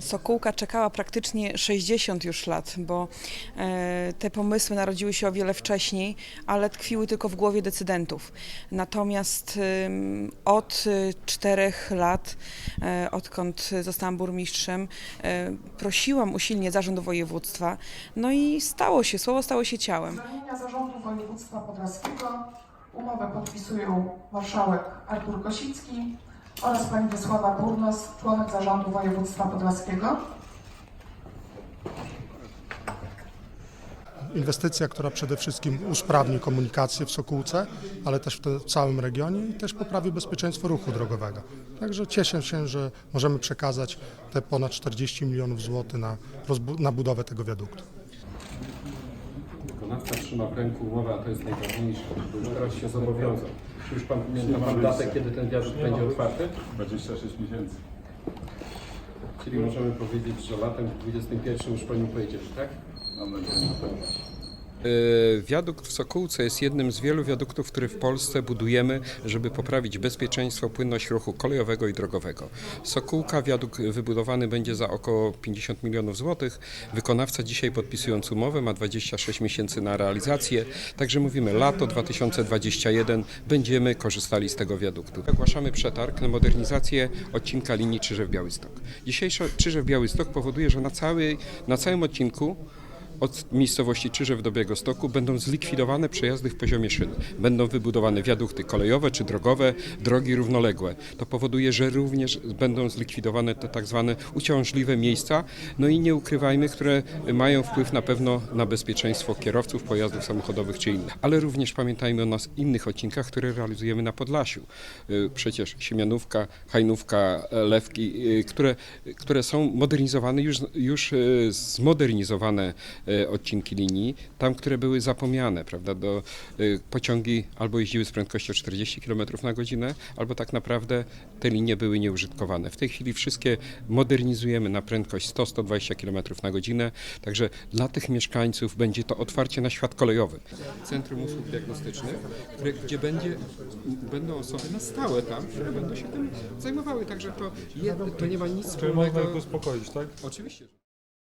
Sokółka czekała praktycznie 60 już lat, bo e, te pomysły narodziły się o wiele wcześniej, ale tkwiły tylko w głowie decydentów. Natomiast od y, czterech lat, e, odkąd zostałam burmistrzem, e, prosiłam usilnie zarząd województwa, no i stało się, słowo stało się ciałem. Z ramienia Zarządu Województwa Podlaskiego umowę podpisują marszałek Artur Kosicki oraz pani Wysława Burnos, członek Zarządu Województwa Podlaskiego. Inwestycja, która przede wszystkim usprawni komunikację w Sokółce, ale też w całym regionie i też poprawi bezpieczeństwo ruchu drogowego. Także cieszę się, że możemy przekazać te ponad 40 milionów złotych na, na budowę tego wiaduktu. Wykonawca trzyma w ręku umowę, a to jest najważniejsze, bo już teraz się zobowiązał. Czy już pan pamięta pan datę, kiedy ten wiadukt będzie otwarty? 26 miesięcy. Czyli możemy powiedzieć, że latem 21 już po nim pojedziemy, tak? Mam nadzieję, że tak. E, Wiadukt w Sokółce jest jednym z wielu wiaduktów, które w Polsce budujemy, żeby poprawić bezpieczeństwo, płynność ruchu kolejowego i drogowego. Sokółka, wiadukt wybudowany będzie za około 50 milionów złotych. Wykonawca dzisiaj podpisując umowę ma 26 miesięcy na realizację, także mówimy lato 2021 będziemy korzystali z tego wiaduktu. Ogłaszamy przetarg na modernizację odcinka linii Czyżew-Białystok. Dzisiejszy Czyżew-Białystok powoduje, że na, całej, na całym odcinku od miejscowości Czyżew do Białegostoku będą zlikwidowane przejazdy w poziomie szyn. Będą wybudowane wiadukty kolejowe czy drogowe, drogi równoległe. To powoduje, że również będą zlikwidowane te tak zwane uciążliwe miejsca, no i nie ukrywajmy, które mają wpływ na pewno na bezpieczeństwo kierowców pojazdów samochodowych czy innych. Ale również pamiętajmy o nas innych odcinkach, które realizujemy na Podlasiu. Y, Przecież Siemianówka, Hajnówka, e, Lewki, y, które, które są modernizowane, już, już y, zmodernizowane odcinki linii, tam, które były zapomniane, prawda, do y, pociągi albo jeździły z prędkością 40 km na godzinę, albo tak naprawdę te linie były nieużytkowane. W tej chwili wszystkie modernizujemy na prędkość 100-120 km na godzinę, także dla tych mieszkańców będzie to otwarcie na świat kolejowy. Centrum usług diagnostycznych, które, gdzie będzie, będą osoby na stałe tam, które będą się tym zajmowały, także to, je, to nie ma nic Czyli wspólnego. można ich uspokoić, tak? Oczywiście.